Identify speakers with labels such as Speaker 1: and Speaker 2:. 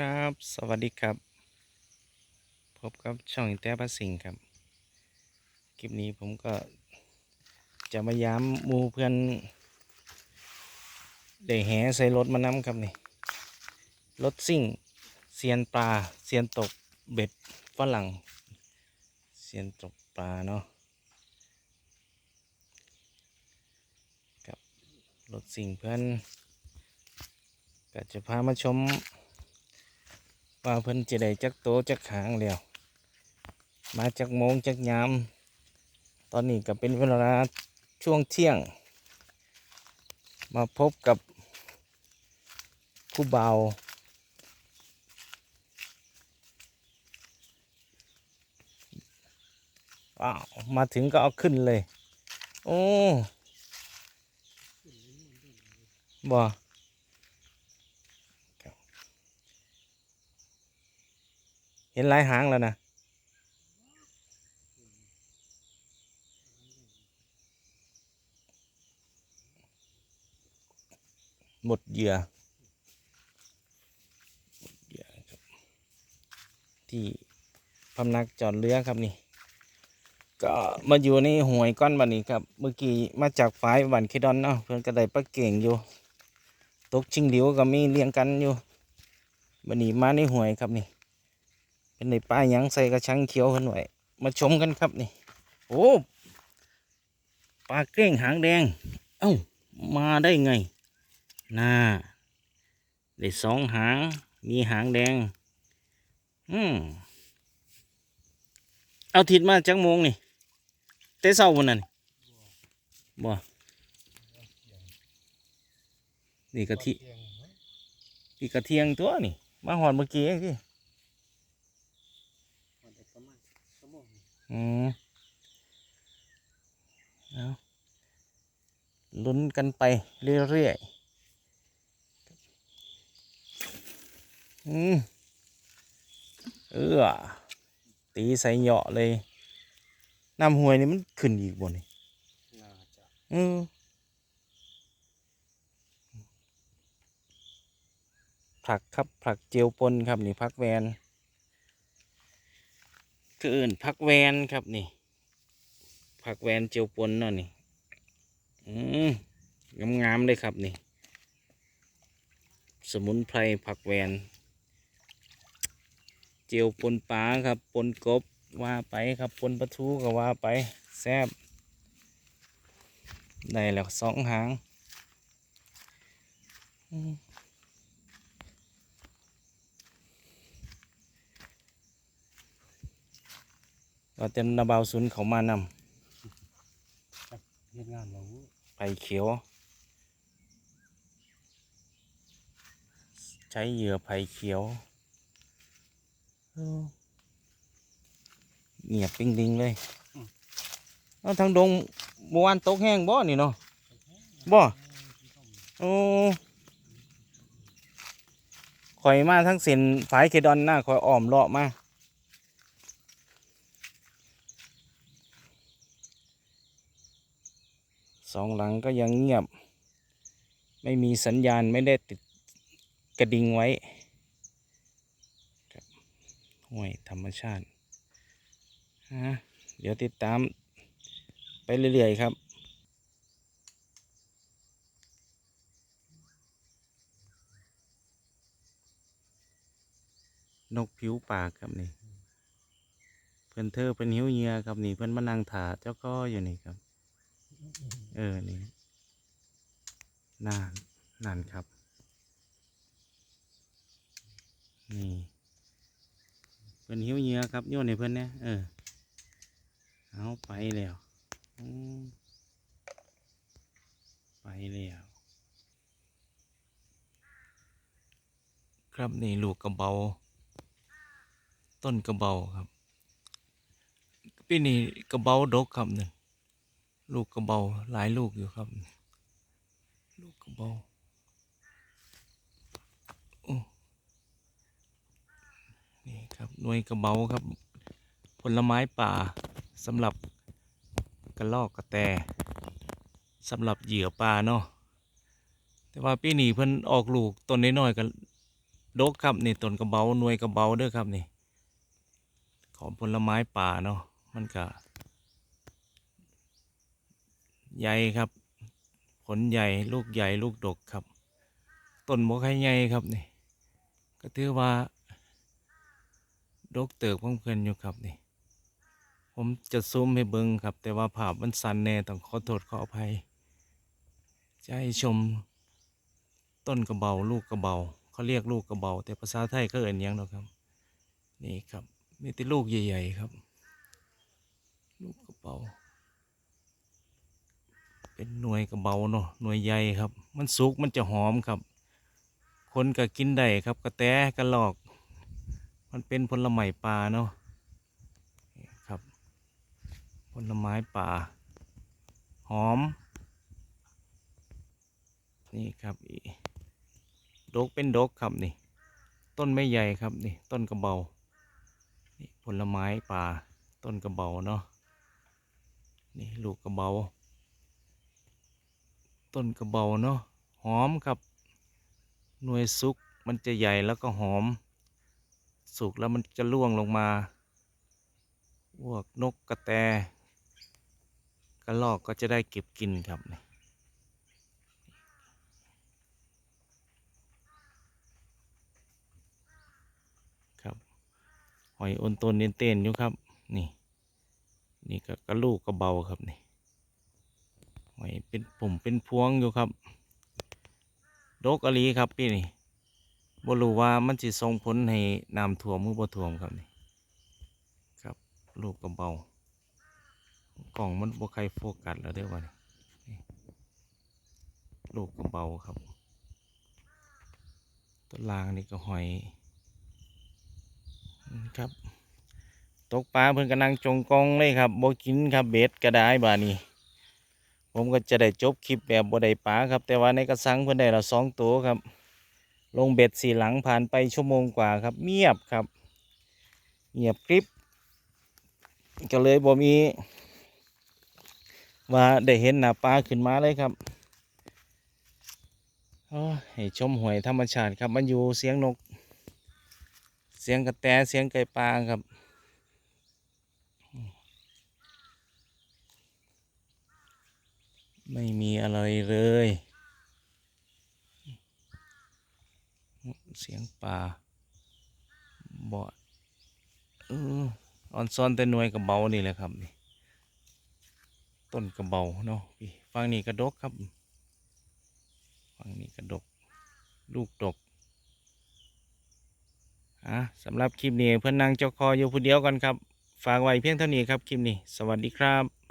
Speaker 1: ครับ สวัสดีครับ พบกับช่องอินเตร์พัสสิงห์ครับ คลิปนี้ผมก็จะมาย้ำมูเพื่อน ได้แหใส่รถมาน้ำครับนี่ รถซิ่งเซียนปลาเซียนตกเบ็ดฝรั่งเซียนตกปลาเนาะกับรถซิ่งเพื่อนก็จะพามาชม ว่าเพิ่นจะได้จักโตจักหางแล้ว มาจากโมงจากยาม ตอนนี้ก็เป็นเวลาช่วงเที่ยง มาพบกับผู้เบาว้าวมาถึงก็เอาขึ้นเลย โอ้บ่ครับ เห็นลายหางแล้วนะหมดเหยื่อหมดเหยื่อครับที่พำนักจอดเรือครับนี่ ก็มาอยู่ในหวยก้อนบันนี้ครับ เมื่อกี้มาจากฝายบันเคดอนเนาะเพื่อนก็ไดปลาเก่งอยู่ตกชิงเหลียวก็มีเลี้ยงกันอยู่บันนี้มาในหวยครับนี่ เป็นในป้ายยังใส่กระชังเขียวข้นไว้มาชมกันครับนี่ โอ้ปลาเก้งหางแดง เอ้า มาได้ไงน่าได้สองหาง มีหางแดง อืมเอาทิดมาจักโมงนี่เตะเศร้าวันนั้นบ่ นี่กะทินี่กะเทียงตัวนี่ มาหอนเมื่อกี้ เองที่อืมเอาลุ้นกันไปเรื่อยๆ อืม เออตีใส่เหยาะเลย น้ำห้วยนี่มันขึ้นอีกบ่นี่
Speaker 2: น่าจะ
Speaker 1: เออผักครับผักเจียวปนครับนี่ผักแวน คืออื่นผักแวนครับนี่ผักแวนเจียวปนเนาะนี่อืมงามๆเลยครับนี่ สมุนไพรผักแวน เจียวปนปลาครับปนกบว่าไปครับปนปลาทูก็ว่าไปแซ่บได้แล้วสองหาง อืมก็เต็มนาบาวซุนเขามาน
Speaker 2: เฮ็ดงานเราำ
Speaker 1: ไผ่เขียว ใช้เหยื่อไผ่เขียวเงียบปิ้งดิงเลยเอาทางดงเมื่อวานตกแห้งบ่นี่เนาะบ่โอ้ข่อยมาทั้งเส้นฝายเคดอนหน้าข่อยอ้อมเลาะมา สองหลังก็ยังเงียบ ไม่มีสัญญาณไม่ได้ติดกระดิ่งไว้ครับห้วยธรรมชาติฮะเดี๋ยวติดตามไปเรื่อย ๆ ครับนกผิวปากครับนี่ เพื่อนเธอเป็นหิวเหยื่อครับนี่เพื่อนมานั่งถาเจ้าก็อยู่นี่ครับ เออ นี่นานนานครับ นี่ เพิ่นหิวเยื่อครับ โยนให้เพิ่นเนี่ยเออ เอาไปแล้วไปแล้ว ครับนี่ลูกกระเบา ต้นกระเบาครับ ปีนี้กระเบาดกครับเนี่ย ลูกกระเบาหลายลูกอยู่ครับ ลูกกระเบาโอ้นี่ครับหน่วยกระเบาครับ ผลไม้ป่าสำหรับกระลอกกระแตสำหรับเหยื่อปลาเนาะแต่ว่าปีนี้เพิ่นออกลูกต้นน้อยๆกันดกครับนี่ต้นกระเบาหน่วยกระเบาเด้อครับนี่ ของผลไม้ป่าเนาะมันก็ ใหญ่ครับ ผลใหญ่ลูกใหญ่ลูกดกครับต้นบกไข่ใหญ่ครับนี่ก็ถือว่า ดกเติบของเพื่อนอยู่ครับนี่ผมจะซูมให้เบิ่งครับ แต่ว่าภาพมันสั่นแน่ต้องขอโทษขออภัยจะให้ชมต้นกระเบาลูกกระเบาเขาเรียกลูกกระเบา แต่ภาษาไทยก็เอ่นยังเนาะครับ นี่ครับมีแต่ลูกใหญ่ ๆ ครับ ลูกกระเบา เป็นหน่วยกระเบาเนาะหน่วยใหญ่ครับ มันสุกมันจะหอมครับ คนก็กินได้ครับกระแตกระหลอก มันเป็นผลไม้ป่าเนาะครับ ผลไม้ป่า หอม นี่ครับอีดกเป็นดกครับนี่ ต้นไม่ใหญ่ครับนี่ ต้นกระเบานี่ผลไม้ป่า ต้นกระเบาเนาะนี่ลูกกระเบา ต้นกระเบาเนาะหอมครับ หน่วยสุกมันจะใหญ่แล้วก็หอม สุกแล้วมันจะล่วงลงมาพวกนกกระแตกระลอกก็จะได้เก็บกินครับนี่ครับหอยอนตนเนเต้นอยู่ครับ นี่ นี่ก็กระลูกกระเบาครับนี่ หอยเป็นผมเป็นพวงอยู่ครับ ดกอลีครับพี่นี่บ่รู้ว่ามันสิส่งผลให้น้ำท่วมมือบ่ท่วมครับนี่ครับลูกกระเบากล่องมันบ่ใครโฟกัสแล้วเด้อวะนี่ลูกกระเบาครับต้นลางนี่ก็หอยครับ ตกปลาเพิ่นก็นั่งจงกองเลยครับบ่กินครับเบ็ดก็ได้บานี้ ผมก็จะได้จบคลิปแบบบ่ได้ปลาครับ แต่ว่าในกระสังเพิ่นได้ละสองตัวครับ ลงเบ็ดสี่หลังผ่านไปชั่วโมงกว่าครับ เงียบครับ เงียบกริบก็เลยบ่มี ว่าได้เห็นหน้าปลาขึ้นมาเลยครับอ้ยให้ชมหวยธรรมชาติครับ มันอยู่เสียงนก เสียงกระแตเสียงไก่ปลาครับ ไม่มีอะไรเลย เสียงป่าบอดออออนซ้อนแต่หน่วยกระเบานี่แหละครับนี่ต้นกระเบาเนาะพี่ฟังนี่กระดกครับฟังนี่กระดก ลูกดกอะสำหรับคลิปนี้เพื่อนนางเจ้าคออยู่ผู้เดียวกันครับ ฝากไว้เพียงเท่านี้ครับคลิปนี้ สวัสดีครับ